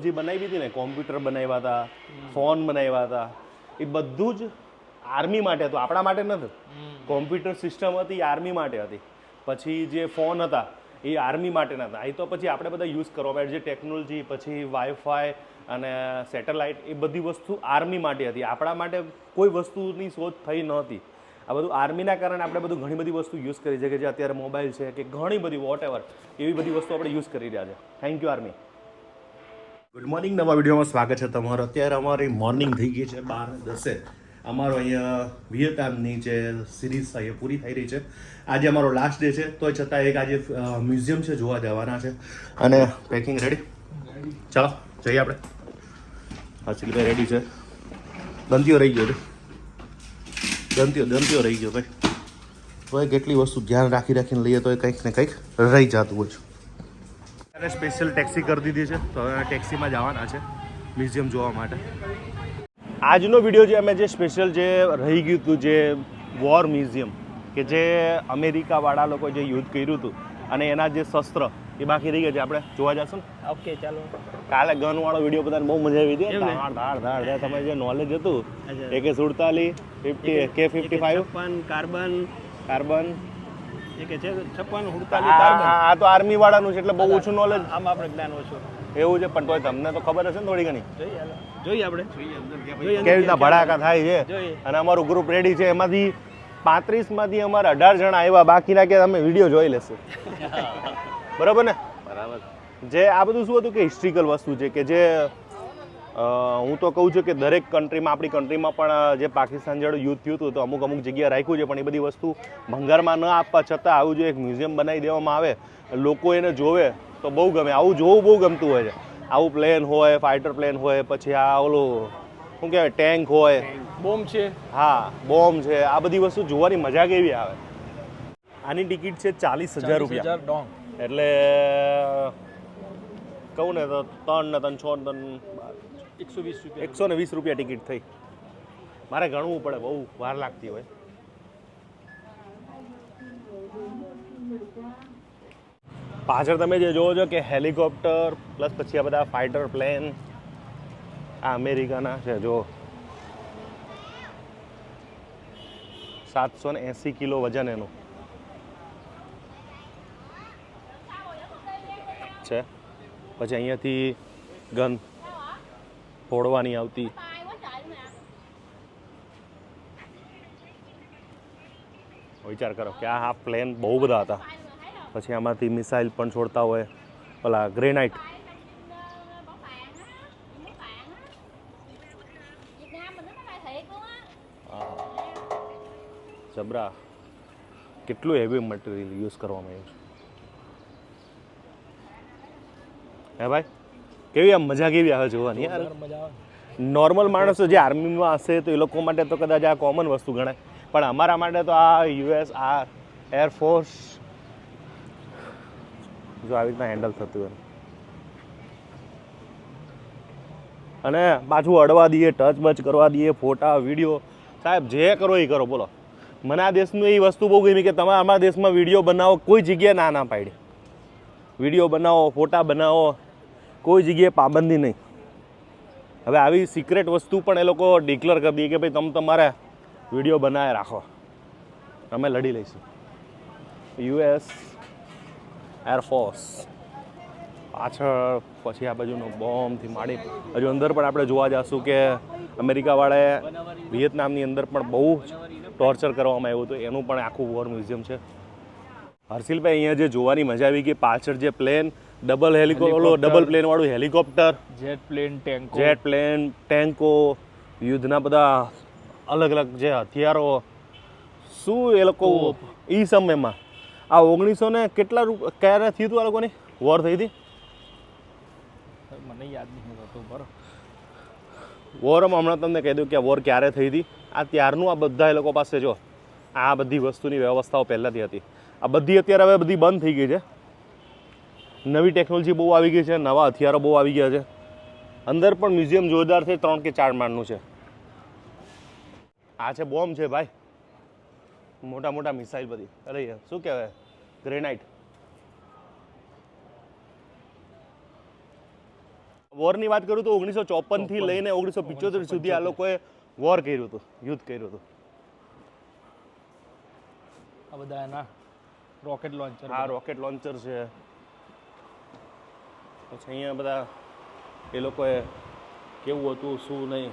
જે બનાવી હતી ને કોમ્પ્યુટર બનાવ્યા હતા ફોન બનાવ્યા હતા એ બધું જ આર્મી માટે હતું આપણા માટે નથી. કોમ્પ્યુટર સિસ્ટમ હતી એ આર્મી માટે હતી. પછી જે ફોન હતા એ આર્મી માટે હતા. એ તો પછી આપણે બધા યુઝ કરવા માટે જે ટેકનોલોજી પછી વાઈફાઈ અને સેટેલાઇટ એ બધી વસ્તુ આર્મી માટે હતી. આપણા માટે કોઈ વસ્તુની શોધ થઈ નહોતી. આ બધું આર્મીના કારણે આપણે બધું ઘણી બધી વસ્તુ યુઝ કરી છે કે જે અત્યારે મોબાઈલ છે કે ઘણી બધી વોટ એવર એવી બધી વસ્તુ આપણે યુઝ કરી રહ્યા છે. Thank you army good morning નવા વિડીયોમાં સ્વાગત છે તમારું. અત્યારે અમારી મોર્નિંગ થઈ ગઈ છે બાર દસે. અમારો અહીંયા વિયેતનામની જે સિરીઝ અહીંયા પૂરી થઈ રહી છે. આજે અમારો લાસ્ટ ડે છે, તોય છતાં એક આજે મ્યુઝિયમ છે, જોવા જવાના છે. અને પેકિંગ રેડી ચાલો, જઈએ આપણે. હા સિલભાઈ રેડી છે. દંતીઓ રહી ગયો દંતીઓ દંતીઓ રહી ગયો ભાઈ. તોય કેટલી વસ્તુ ધ્યાન રાખી રાખીને લઈએ તો કંઈક ને કંઈક રહી જતું હોય છે. ત્યારે સ્પેશિયલ ટેક્સી કરી દીધી છે. તો હવે ટેક્સીમાં જવાના છે. મ્યુઝિયમ જોવા માટે. આજનો વીડિયો જે અમે જે સ્પેશિયલ જે રહી ગયું હતું જે વોર મ્યુઝિયમ કે જે અમેરિકાવાળા લોકો જે યુદ્ધ કર્યું હતું અને એના જે શસ્ત્ર એ બાકી રહી ગયા છે. આપણે જોવા જશું ને? ઓકે ચાલો. કાલે ગન વાળો વીડિયો બધાને બહુ મજા આવી હતી? ધાડ ધાડ ધાડ. તમે જે નોલેજ હતું. એકે સુડતાલીસ ફિફ્ટી કે ફિફ્ટી ફાઈવ કાર્બન કાર્બન છે છપ્પન આ તો આર્મી વાળાનું છે એટલે બહુ ઓછું નોલેજ આમાં આપણે જ્ઞાન ઓછું. એવું છે પણ તોય તમને તો ખબર હશે ને થોડી ઘણી. જોઈએ આપણે. કેવી રીતના ભડાકા થાય છે. અને અમારું ગ્રુપ રેડી છે. એમાંથી પાંત્રીસમાંથી અમારે અઢાર જણા આવ્યા. બાકીના કે તમે વીડિયો જોઈ લેશો. બરાબર ને? બરાબર. જે આ બધું શું હતું કે હિસ્ટ્રિકલ વસ્તુ છે કે જે હું તો કહું છું કે દરેક કન્ટ્રીમાં આપણી કન્ટ્રીમાં પણ જે પાકિસ્તાન જેવું યુદ્ધ થયું હતું તો અમુક અમુક જગ્યાએ રાખ્યું છે પણ એ બધી વસ્તુ ભંગારમાં ન આપવા છતાં આવું જો એક મ્યુઝિયમ બનાવી દેવામાં આવે લોકો એને જોવે તો બહુ ગમે. આવું જોવું બહુ ગમતું હોય છે. આવું પ્લેન હોય ફાઇટર પ્લેન હોય પછી આ ઓલું શું કહેવાય ટેન્ક હોય. બોમ્બ છે. હા બોમ્બ છે. આ બધી વસ્તુ જોવાની મજા કેવી આવે? આની ટિકિટ છે ચાલીસ હજાર રૂપિયા. ડોંગ. એટલે કહું ને તો ત્રણ ને ત્રણ છ ને ત્રણ બાર. એકસો વીસ રૂપિયા. એકસો ને વીસ રૂપિયા ટિકિટ થઈ. મારે ગણવું પડે, બહુ વાર લાગતી હોય. પાછળ તમે જે જોવો છો કે હેલિકોપ્ટર પ્લસ પછી આ બધા ફાઇટર પ્લેન આ અમેરિકાના છે, જો. સાતસો ને એંસી કિલો વજન એનું. છે. પછી અહીંયાથી ગન. ફોડવાની આવતી. વિચાર કરો કે આ પ્લેન બહુ બધા હતા. પછી આમાંથી મિસાઇલ પણ છોડતા હોય. પેલા ગ્રેનાઇટ. જબરા. કેટલું હેવી મટીરિયલ યુઝ કરવામાં આવ્યું છે. હે ભાઈ? કેવી આમ મજા કેવી આવે જોવાની યાર? નોર્મલ માણસો જે આર્મીમાં હશે તો એ લોકો માટે તો કદાચ આ કોમન વસ્તુ ગણાય. પણ અમારા માટે તો આ યુએસ આ એરફોર્સ જો આવી રીતના હેન્ડલ થતું હોય. અને પાછું અડવા દઈએ ટચ બચ કરવા દઈએ ફોટા વીડિયો સાહેબ જે કરો એ કરો બોલો. મને આ દેશનું એ વસ્તુ બહુ ગમી કે તમે અમારા દેશમાં વીડિયો બનાવો કોઈ જગ્યાએ ના ના પાડી. વીડિયો બનાવો ફોટા બનાવો કોઈ જગ્યાએ પાબંદી નહીં. હવે આવી સિક્રેટ વસ્તુ પણ એ લોકો ડિક્લેર કરી દઈએ કે ભાઈ તમે તમારે વીડિયો બનાવે રાખો. અમે લડી લઈશું. યુએસ એરફોર્સ પાછળ પછી આ બાજુનો બોમ્બથી માંડી. હજુ અંદર પણ આપણે જોવા જઈશું કે અમેરિકાવાળાએ વિયેતનામની અંદર પણ બહુ ટોર્ચર કરવામાં આવ્યું હતું. એનું પણ આખું વોર મ્યુઝિયમ છે. હર્ષિલભાઈ, અહીંયા જે જોવાની મજા આવી ગઈ પાછળ જે પ્લેન ડબલ હેલિકોપ્ટર ઓલો ડબલ પ્લેન વાળું હેલિકોપ્ટર જેટ પ્લેન ટેન્કો જેટ પ્લેન ટેન્કો યુદ્ધના બધા અલગ અલગ જે હથિયારો. શું એ લોકો એ સમયમાં? આ ઓગણીસો ને કેટલા રૂપ ક્યારે થયું હતું આ લોકોની? વોર થઈ હતી? મને યાદ નહીં હતું બરાબર વોરમાં હમણાં તમને કહી દઉં કે વોર ક્યારે થઈ હતી? આ ત્યારનું આ બધા એ લોકો પાસે જો આ બધી વસ્તુની વ્યવસ્થાઓ પહેલાંથી હતી. આ બધી અત્યારે હવે બધી બંધ થઈ ગઈ છે. નવી ટેકનોલોજી બહુ આવી ગઈ છે નવા હથિયારો બહુ આવી ગયા છે. અંદર પણ મ્યુઝિયમ જોરદાર છે ત્રણ કે ચાર માળનું છે. આ છે બોમ્બ છે ભાઈ. મોટા મોટા મિસાઇલ બધી. અરે શું કહેવાય? ગ્રેનાઇટ વોરની વાત કરું તો ઓગણીસો ચોપનથી લઈને ઓગણીસો પિચોતેર સુધી આ લોકોએ વોર કર્યું હતું યુદ્ધ કર્યું હતું. આ બધા એના રોકેટ લોન્ચર આ રોકેટ લોન્ચર છે. પછી અહીંયા બધા એ લોકોએ કેવું હતું શું નહીં.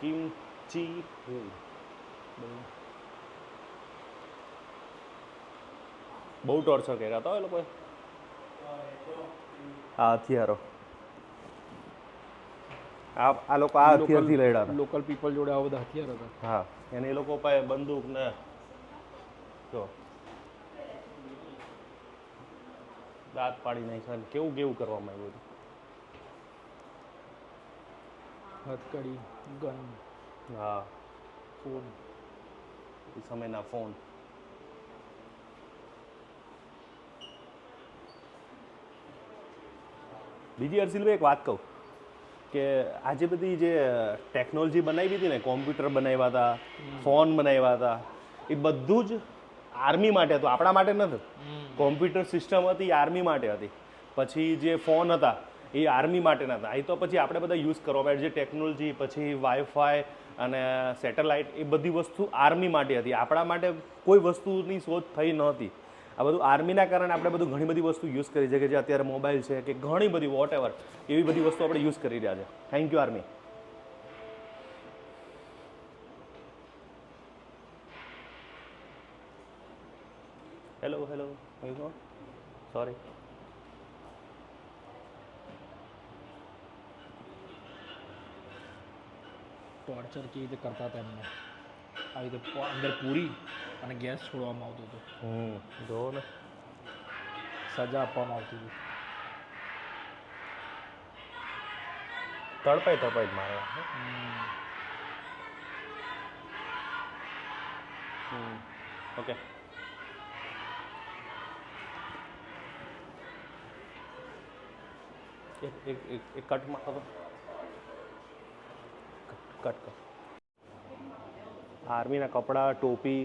કિમચી બહુ ટોર્ચર કર્યા હતા એ લોકોએ. આ હથિયારો. આ આ લોકો આ હથિયારથી લડ્યા લોકલ પીપલ જોડે આ બધા હથિયાર હતા. હા. અને એ લોકો પાસે બંદૂક ને જો દાંત પાડી નાખ્યા કેવું કેવું કરવામાં આવ્યું હતું? હથકડી ગન હા. ફોન. એ સમયના ફોન. બીજી હર્ષિલભાઈ એક વાત કહું કે આજે બધી જે ટેકનોલોજી બનાવી હતી ને કોમ્પ્યુટર બનાવ્યા હતા ફોન બનાવ્યા હતા એ બધું જ આર્મી માટે હતું આપણા માટે નથી કોમ્પ્યુટર સિસ્ટમ હતી એ આર્મી માટે હતી. પછી જે ફોન હતા એ આર્મી માટે નહોતા એ તો પછી આપણે બધા યુઝ કરવા માટે જે ટેકનોલોજી પછી વાઈફાઈ અને સેટેલાઇટ એ બધી વસ્તુ આર્મી માટે હતી. આપણા માટે કોઈ વસ્તુની શોધ થઈ નહોતી. આ બધું આર્મીના કારણે આપણે બધું ઘણી બધી વસ્તુ યુઝ કરી છે કે જે અત્યારે મોબાઈલ છે કે ઘણી બધી વોટ એવર એવી બધી વસ્તુ આપણે યુઝ કરી રહ્યા છે. Thank you army hello hello sorry torture કેવી રીતે કરતા હતા એમને આવી રીતે અંદર પૂરી અને ગેસ છોડવામાં આવતો હતો હમ જો ને સજા આપવામાં આવતી હતી તડપાઈ તડપાઈ જ મારે ઓકે એક એક એક કટમાં કરો કટ કર આર્મીના કપડાં, ટોપી,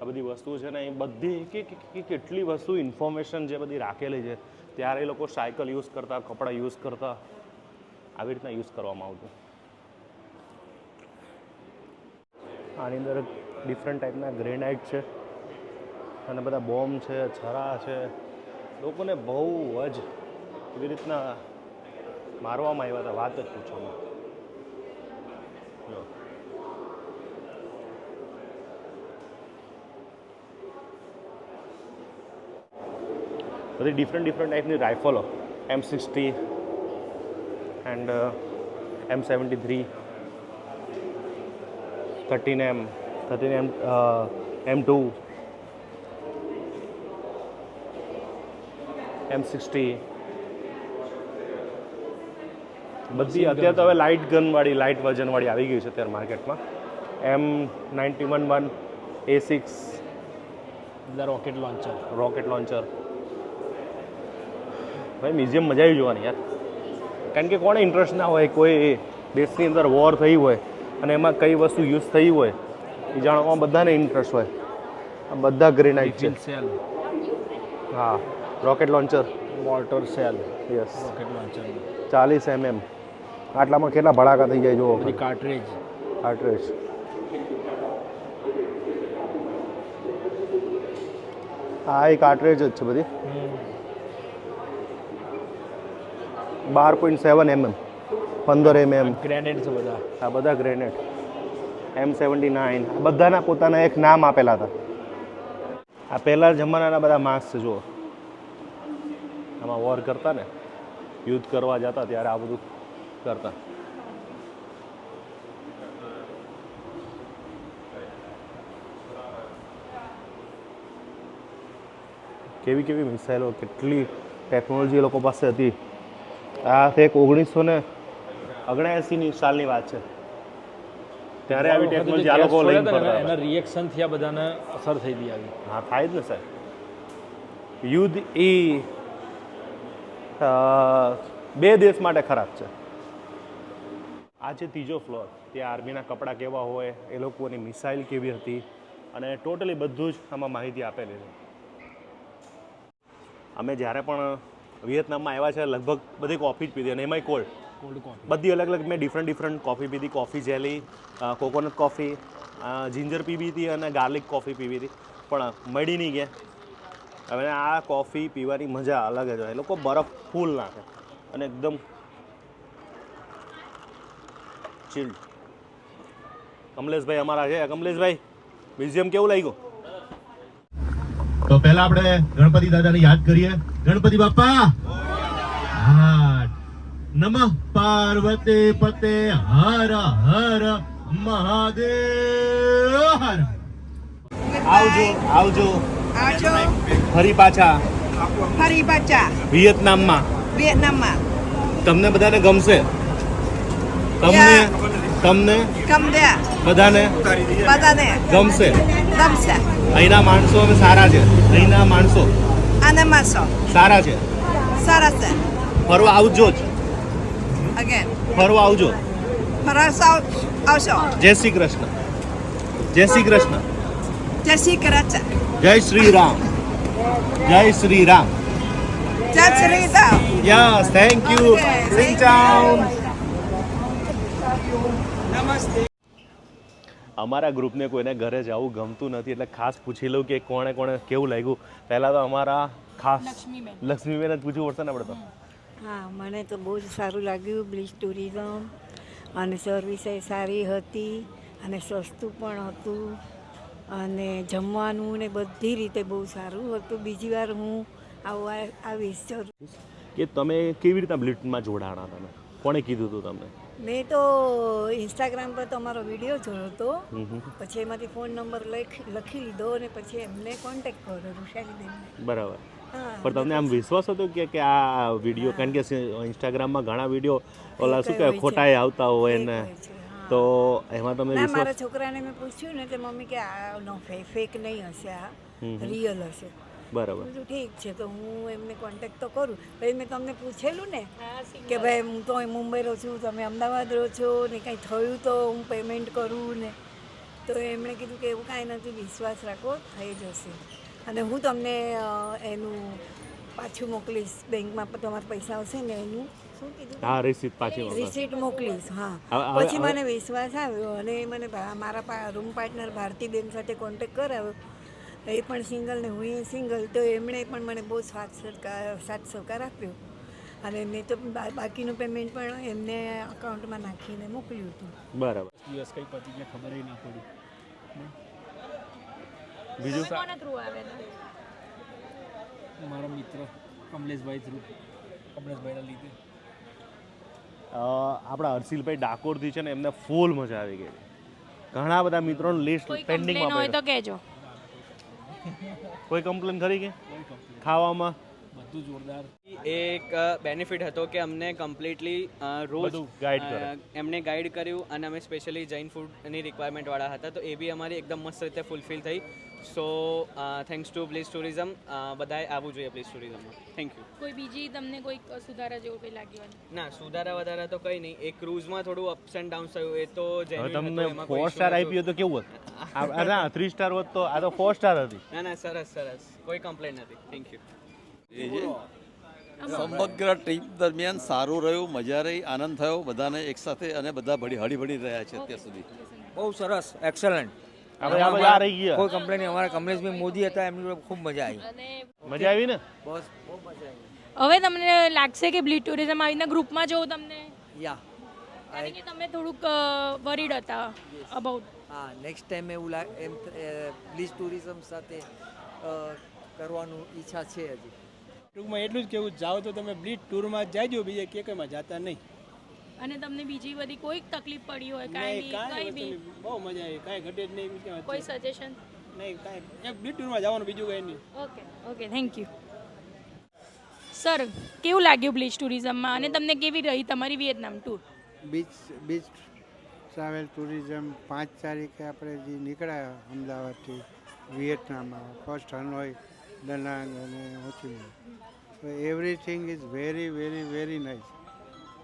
આ બધી વસ્તુ છે ને એ બધી કેટલી વસ્તુ ઇન્ફોર્મેશન જે બધી રાખેલી છે, ત્યારે એ લોકો સાયકલ યુઝ કરતા, કપડાં યુઝ કરતા, આવી રીતના યુઝ કરવામાં આવતું. આની અંદર ડિફરન્ટ ટાઈપના ગ્રેનાઇટ છે, અને બધા બોમ્બ છે, છરા છે. લોકોને બહુ જ એવી રીતના મારવામાં આવ્યા હતા, વાત જ પૂછવામાં. બધી ડિફરન્ટ ડિફરન્ટ ટાઈપની રાઇફલો M sixty and M seventy three thirteen M thirteen M M two M sixty બધી અત્યારે તો હવે લાઇટ ગનવાળી લાઇટ વજનવાળી આવી ગઈ છે અત્યારે માર્કેટમાં M ninety one one A six rocket launcher rocket launcher ભાઈ મ્યુઝિયમ મજા આવી જોવાની યાર. કારણ કે કોને ઇન્ટરેસ્ટ ના હોય કોઈ દેશની અંદર વોર થઈ હોય અને એમાં કઈ વસ્તુ યુઝ થઈ હોય એ જાણવામાં બધાને ઇન્ટરેસ્ટ હોય. આ બધા ગ્રેનાઇટ છે. સેલ હા rocket launcher mortar shell yes rocket launcher ચાલીસ એમએમ આટલામાં કેટલા ભડાકા થઈ જાય જુઓ. કાર્ટરેજ કાર્ટ્રેજ આ એક કાર્ટ્રેજ જ છે બધી. બાર પોઈન્ટ સેવન એમએમ પંદર એમએમ ગ્રેનેડ છે બધા. આ બધા ગ્રેનેડ એમ સેવન્ટી નાઇન બધાના પોતાના એક નામ આપેલા હતા. આ પહેલા જમાનાના બધા માસ્ક છે જુઓ. આમાં વોર કરતા ને યુદ્ધ કરવા જતા ત્યારે આ બધું કરતા કેવી કેવી મિસાઇલો કેટલી ટેકનોલોજી એ લોકો પાસે હતી? આ એક ઓગણીસો ને ઓગણએંસીની સાલની વાત છે. ત્યારે આવી ટેકનોલોજી આ લોકો લઈને એના રિએક્શન થયા આ બધાને અસર થઈ ગઈ આવી. હા થાય જ ને સાહેબ. યુદ્ધ એ બે દેશ માટે ખરાબ છે. આ છે ત્રીજો ફ્લોર ત્યાં આર્મીના કપડાં કેવા હોય એ લોકોની મિસાઇલ કેવી હતી અને ટોટલી બધું જ આમાં માહિતી આપેલી છે. અમે જ્યારે પણ વિયેતનામમાં આવ્યા છે લગભગ બધી કોફી જ પીધી અને એમાંય કોલ્ડ કોલ્ડ કોફી બધી અલગ અલગ મેં ડિફરન્ટ ડિફરન્ટ કોફી પીધી. Coffee jelly coconut coffee ginger PV હતી અને ગાર્લિક કોફી પીવી હતી. પણ મળી નહીં ગયા. હવે આ કોફી પીવાની મજા અલગ જ હોય. લોકો બરફ ફૂલ નાખે. અને એકદમ ચીલ્ડ કમલેશભાઈ અમારા છે. કમલેશભાઈ મ્યુઝિયમ કેવું લાગ્યું? તો પહેલા આપણે ગણપતિ દાદાને યાદ કરીએ. ગણપતિ બાપા! હા. નમઃ પાર્વતી પતે હર હર મહાદેવ! હર. આવજો આવજો. આવજો. ફરી પાછા. ફરી પાછા. વિયેતનામમાં. વિયેતનામમાં. તમને બધાને ગમશે. તમને તમને ગમદે બધાને? બધાને. ગમશે? ગમશે. અહીંના માણસો અમે સારા છે. અહીંના માણસો? અને માણસો. સારા છે? સારા છે. ફરવા આવજો જ. અગેન ફરવા આવજો. ફરસ આવશો. જય શ્રી કૃષ્ણ. જય શ્રી કૃષ્ણ. જય શ્રી કૃષ્ણ. જય શ્રી રામ. જય શ્રી રામ. જય Shri Ram. Yes thank you Singh અમારા ગ્રુપને કોઈને ઘરે જવું ગમતું નથી એટલે ખાસ પૂછી લઉં કે કોણે કોણે કેવું લાગ્યું. પહેલાં તો અમારા ખાસ લક્ષ્મીબેન. જ પૂછવું પડશે ને આપણે તો. હા મને તો બહુ જ સારું લાગ્યું બ્લીચ ટુરિઝમ અને સર્વિસ એ સારી હતી અને સસ્તું પણ હતું અને જમવાનું ને બધી રીતે બહુ સારું હતું. બીજી વાર હું આવવા આવીશ જરૂર. કે તમે કેવી રીતના બ્લિટમાં જોડાણા તમે? કોણે કીધું હતું તમને? મેં તો ઇન્સ્ટાગ્રામ પર તમારો વીડિયો જોયો હતો. પછી એમાંથી ફોન નંબર લખી લીધો અને પછી એમને કોન્ટેક્ટ કર્યો ઋષાલીબેનને બરાબર. પણ તમને આમ વિશ્વાસ હતો કે કે આ વીડિયો કારણ કે ઇન્સ્ટાગ્રામમાં ઘણા વીડિયો ઓલા શું કહેવાય ખોટા ખોટાએ આવતા હોય ને. તો એમાં તમે મારા છોકરાને મેં પૂછ્યું ને એટલે મમ્મી કે આ નો ફેક નહીં હશે આ. રિયલ હશે. બરાબર. ઠીક છે તો હું એમને કોન્ટેક્ટ તો કરું. પછી મેં તમને પૂછેલું ને કે ભાઈ હું તો અહીં મુંબઈ રહું છું તમે અમદાવાદ રહો છો ને કંઈ થયું તો હું પેમેન્ટ કરું ને? તો એમણે કીધું કે એવું કાંઈ નથી વિશ્વાસ રાખો થઈ જશે. અને હું તમને એનું પાછું મોકલીશ. બેંકમાં તમારા પૈસા આવશે ને એનું. શું કીધું? હા રિસીટ પાછી રિસીટ મોકલીશ હા. પછી મને વિશ્વાસ આવ્યો અને મને મારા રૂમ પાર્ટનર ભારતીબેન સાથે કોન્ટેક્ટ કરાવ્યો. એ પણ સિંગલ ને હું એ સિંગલ તો એમણે પણ મને બહુ સાથ સહકાર સાથ સહકાર આપ્યો. અને મેં તો બાકીનું પેમેન્ટ પણ એમને અકાઉન્ટમાં નાખીને મોકલ્યું હતું. બરાબર. દિવસ કઈ પતી ગયા ખબર ના પડી. બીજું મારા મિત્ર કમલેશભાઈ થ્રુ કમલેશભાઈના લીધે. આપણા હર્ષિલભાઈ ડાકોરથી છે ને એમને ફૂલ મજા આવી ગઈ. ઘણા બધા મિત્રોનું લિસ્ટ પેન્ડિંગમાં હોય તો કહેજો. કોઈ કમ્પ્લેન ખરી કે? ખાવામાં? બધું જોરદાર. એક બેનિફિટ હતો કે અમને કમ્પ્લીટલી રોજ એમને ગાઈડ કર્યું અને અમે સ્પેશિયલી જૈન ફૂડની રિક્વાયરમેન્ટવાળા હતા તો એ બી અમારી એકદમ મસ્ત રીતે ફૂલફિલ થઈ. So thanks to please tourism બધાએ આવવું જોઈએ પ્લીઝ ટુરિઝમમાં થેન્ક યુ કોઈ બીજી તમને કોઈ સુધારા જેવું કંઈ લાગ્યું ના સુધારા વધારા તો કંઈ નહીં. એ ક્રૂઝમાં થોડું અપ્સ એન્ડ ડાઉન થયું. એ તો તમને ફોર સ્ટાર આપી હોય તો કેવું હતું? ના થ્રી સ્ટાર હોત તો આ તો ફોર સ્ટાર હતી. ના ના સરસ સરસ. કોઈ કમ્પ્લેન નથી. થેન્ક યુ સમગ્ર ટ્રીપ દરમિયાન સારું રહ્યું મજા રહી આનંદ થયો. બધાને એકસાથે અને બધા ભળી હળી ભળી રહ્યા છે અત્યાર સુધી. બહુ સરસ. એક્સલન્ટ આપણે આ બધા રહી ગયા. કોઈ કમ્પ્લેન નહીં અમારા કમલેશભાઈ મોદી હતા એમની જોડે ખૂબ મજા આવી. મજા આવી ને? બસ બહુ મજા આવી. હવે તમને લાગશે કે બ્લીડ ટુરિઝમ આવીને ગ્રુપમાં જોઉં તમને? યા. કારણ કે તમે થોડુંક વરીડ હતા અબાઉટ હા નેક્સ્ટ ટાઈમ એવું લાગે એમ પ્લીઝ ટુરિઝમ સાથે કરવાનું ઈચ્છા છે હજી. ટૂંકમાં એટલું જ કેવું જાઓ તો તમે બ્લીટ ટૂરમાં જ જાજો બીજે કે કંઈમાં જતા નહીં. અને તમને બીજી બધી કોઈ તકલીફ પડી હોય કાંઈ બી કાંઈ બી? બહુ મજા આવી કાંઈ ઘટે જ નહીં કોઈ સજેશન નહીં કાંઈ એક બ્લીડ ટૂરમાં જવાનું બીજું કંઈ નહીં. Okay okay thank you sir કેવું લાગ્યું બ્લીચ ટુરિઝમમાં અને તમને કેવી રહી તમારી Vietnam tour beach beach travel tourism પાંચ તારીખે આપણે જે નીકળ્યા અમદાવાદથી વિયેટનામમાં ફર્સ્ટ હનોઈ દનાંગ અને હોચીમાં. Everything is very very very nice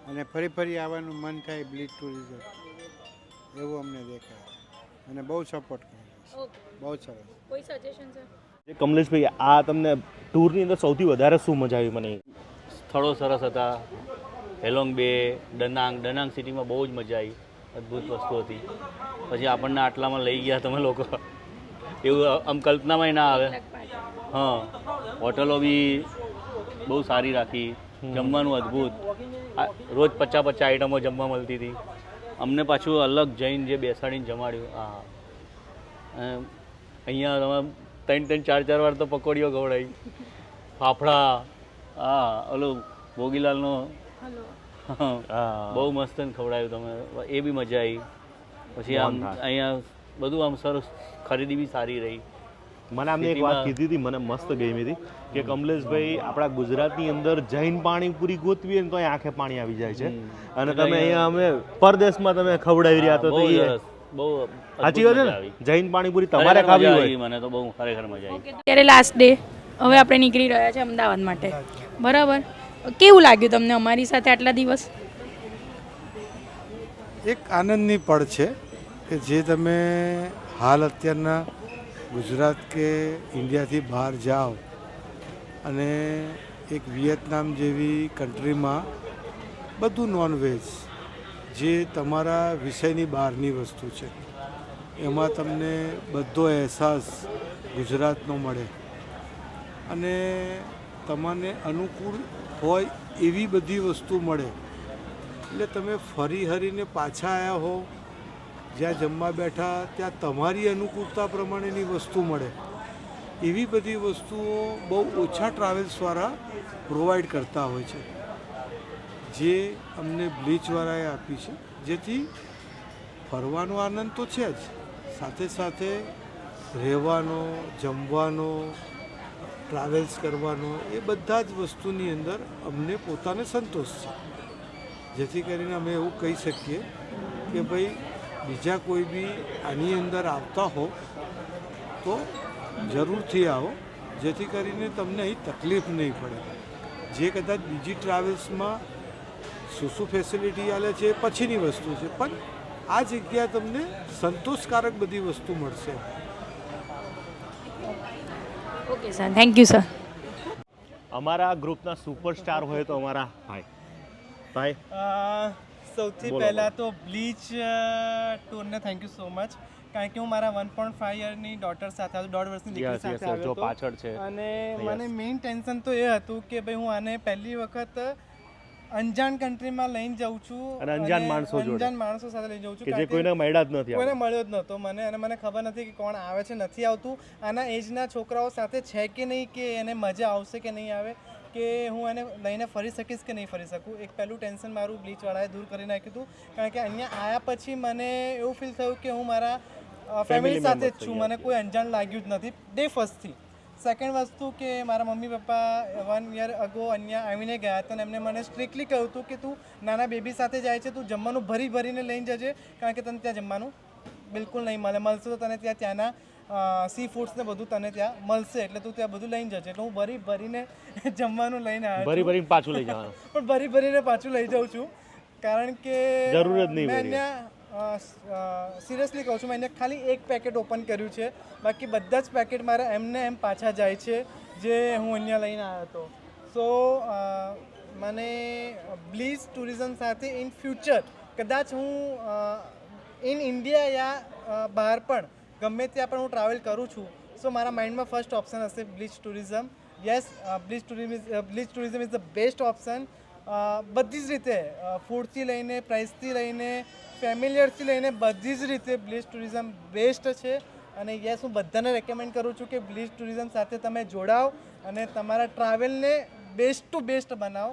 અને ફરી ફરી આવવાનું મન થાય બ્લીચ ટુરિઝમ. એવું અમને દેખાય. અને બહુ સપોર્ટ કરે બહુ સરસ. કોઈ સજેશન સર જે કમલેશભાઈ આ તમને ટૂરની અંદર સૌથી વધારે શું મજા આવી મને? સ્થળો સરસ હતા. હેલોંગ બે ડનાંગ. ડનાંગ સિટીમાં બહુ જ મજા આવી. અદ્ભુત વસ્તુ હતી. પછી આપણને આટલામાં લઈ ગયા તમે લોકો. એવું આમ કલ્પનામાં ના આવે. હા. હોટલો બી બહુ સારી રાખી. જમવાનું અદ્ભુત. રોજ પચાસ પચાસ આઈટમો જમવા મળતી હતી. અમને પાછું અલગ જૈન જે બેસાડીને જમાડ્યું. હા. અહીંયા તમે ત્રણ ત્રણ ચાર ચાર વાર તો પકોડીઓ ખવડાવી ફાફડા. હા ઓલું ભોગીલાલનો હા. બહુ મસ્ત ને ખવડાવ્યું તમે. એ બી મજા આવી. પછી આમ અહીંયા બધું આમ સરસ ખરીદી બી સારી રહી. મને આમને એક વાત કીધી હતી મને મસ્ત ગમી હતી કે કમલેશભાઈ આપણા ગુજરાતની અંદર જૈન પાણીપુરી ગોતવી ને તો આંખે પાણી આવી જાય છે. અને તમે અહીંયા- અમે પરદેશમાં તમે ખવડાવી રહ્યા તો બહુ સાચી વાત છે ને? જૈન પાણીપુરી તમારે ખાવી હોય. મને તો બહુ ખરેખર મજા આવી. ત્યારે લાસ્ટ ડે હવે આપણે નીકળી રહ્યા છે અમદાવાદ માટે. બરાબર? કેવું લાગ્યું તમને અમારી સાથે આટલા દિવસ? એક આનંદની પળ છે કે જે તમે હાલ અત્યારના ગુજરાત કે ઇન્ડિયાથી બહાર જાઓ અને એક વિયેતનામ જેવી કન્ટ્રીમાં બધું નોનવેજ જે તમારા વિષયની બહારની વસ્તુ છે. એમાં તમને બધો અહેસાસ ગુજરાતનો મળે. અને તમને અનુકૂળ હોય એવી બધી વસ્તુ મળે. એટલે તમે ફરી હરીને પાછા આવ્યા હો જ્યાં જમવા બેઠા ત્યાં તમારી અનુકૂળતા પ્રમાણેની વસ્તુ મળે. એવી બધી વસ્તુઓ બહુ ઓછા ટ્રાવેલ્સવાળા પ્રોવાઈડ કરતા હોય છે. જે અમને બ્લીચવાળાએ આપી છે. જેથી ફરવાનો આનંદ તો છે જ. સાથે સાથે રહેવાનો, જમવાનો ટ્રાવેલ્સ કરવાનો એ બધા જ વસ્તુની અંદર અમને પોતાને સંતોષ છે. જેથી કરીને અમે એવું કહી શકીએ કે ભાઈ બીજા કોઈ બી આની અંદર આવતા હો તો જરૂરથી આવો. જેથી કરીને તમને અહીં તકલીફ નહીં પડે. જે કદાચ બીજી ટ્રાવેલ્સમાં શું શું ફેસિલિટી આલે છે એ પછીની વસ્તુ છે. પણ આ જગ્યા તમને સંતોષકારક બધી વસ્તુ મળશે. Okay sir thank you sir અમારા ગ્રુપના સુપરસ્ટાર હોય તો અમારા ભાઈ. ભાઈ. સૌથી પહેલાં તો બ્લીચ ટૂરને થેન્ક યુ સો મચ કારણ કે હું મારા વન પોઈન્ટ ફાઈવ યરની ડોટર સાથે આવ્યો દોઢ વર્ષની દીકરી સાથે આવ્યો પાછળ છે. અને મને મેઇન ટેન્શન તો એ હતું કે ભાઈ હું આને પહેલી વખત અંજાન કન્ટ્રીમાં લઈને જાઉં છું અને અંજાન માણસો જોડે. અંજાન માણસો સાથે લઈને જાઉં છું કે જે કોઈને મળ્યા જ નથી કોઈને. મળ્યો જ નહોતો મને અને મને ખબર નથી કે કોણ આવે છે નથી આવતું. આના એજના છોકરાઓ સાથે છે કે નહીં કે એને મજા આવશે કે નહીં આવે? કે હું એને લઈને ફરી શકીશ કે નહીં ફરી શકું? એક પહેલું ટેન્શન મારું બ્લીચવાળાએ દૂર કરી નાખ્યું હતું. કારણ કે અહીંયા આવ્યા પછી મને એવું ફીલ થયું કે હું મારા ફેમિલી સાથે જ છું. મને કોઈ અંજાણ લાગ્યું જ નથી. ડે ફર્સ્ટથી સેકન્ડ વસ્તુ કે મારા mummy papa one year ago અહીંયા આવીને ગયા હતા અને એમને મને સ્ટ્રિક્ટલી કહ્યું હતું કે તું નાના બેબી સાથે જાય છે તું જમવાનું ભરી ભરીને લઈને જજે. કારણ કે તને ત્યાં જમવાનું બિલકુલ નહીં મળે. મળશે તો તને ત્યાં ત્યાંના સી ફૂડ્સ ને બધું તને ત્યાં મળશે એટલે તું ત્યાં બધું લઈને જજે. એટલે હું ભરી ભરીને જમવાનું લઈને આવ્યો ભરી ભરીને પાછું લઈ જવાનું. પણ ભરી ભરીને પાછું લઈ જાઉં છું. કારણ કે જરૂર જ નહીં મેં અહીંયા સિરિયસલી કહું છું મેં અહીંયા ખાલી એક પેકેટ ઓપન કર્યું છે. બાકી બધા જ પેકેટ મારા એમને એમ પાછા જાય છે જે હું અહીંયા લઈને આવ્યો હતો. સો મને બ્લીઝ ટુરિઝમ સાથે ઇન ફ્યુચર કદાચ હું ઇન ઇન્ડિયા યા બહાર પણ ગમે ત્યાં પણ હું ટ્રાવેલ કરું છું સો મારા માઇન્ડમાં ફર્સ્ટ ઓપ્શન હશે bleach tourism yes bleach tourism bleach tourism is the best option બધી જ રીતે ફૂડથી લઈને પ્રાઇસથી લઈને ફેમિલિયરથી લઈને બધી જ રીતે બ્લીચ ટુરિઝમ બેસ્ટ છે. અને યસ હું બધાને રેકમેન્ડ કરું છું કે બ્લીચ ટુરિઝમ સાથે તમે જોડાઓ અને તમારા ટ્રાવેલને બેસ્ટ ટુ બેસ્ટ બનાવો.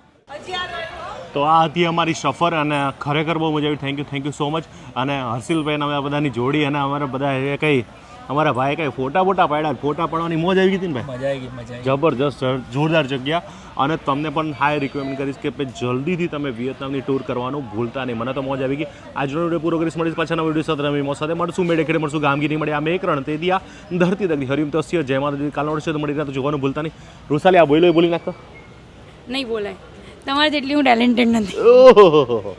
તો આ હતી અમારી સફર અને ખરેખર બહુ મજા આવી. Thank you thank you so much અને હર્ષિલભાઈને અમે આ બધાની જોડી અને અમારા બધા એ કંઈ અમારા ભાઈ કંઈ ફોટા બોટા પાડ્યા ફોટા પાડવાની મોજ આવી ગઈ હતી ને ભાઈ? મજા આવી ગઈ મજા આવી જબરજસ્ત જોરદાર જગ્યા. અને તમને પણ હાઈ રિકમેન્ડ કરીશ કે ભાઈ જલ્દીથી તમે વિયેતનામની ટૂર કરવાનું ભૂલતા નહીં. મને તો મોજ આવી ગઈ. આજનો વીડિયો પૂરો કરીશ. મળીશ પાછાના વીડિયો સાથે. રમી મોં સાથે. મળશું. મેળે ખેડે મળશું. ગામગીરી મળે. આમ એક રણ તે દિયા ધરતી દગી હરિમ તસ્ય. જય માતા કાલ મળશે તો મળી રહ્યા તો જોવાનું ભૂલતા નહીં. રૂસાલી આ બોલો એ બોલી નાખતો. નહીં બોલાય. તમારે જેટલી હું ટેલેન્ટેડ નથી. ઓહો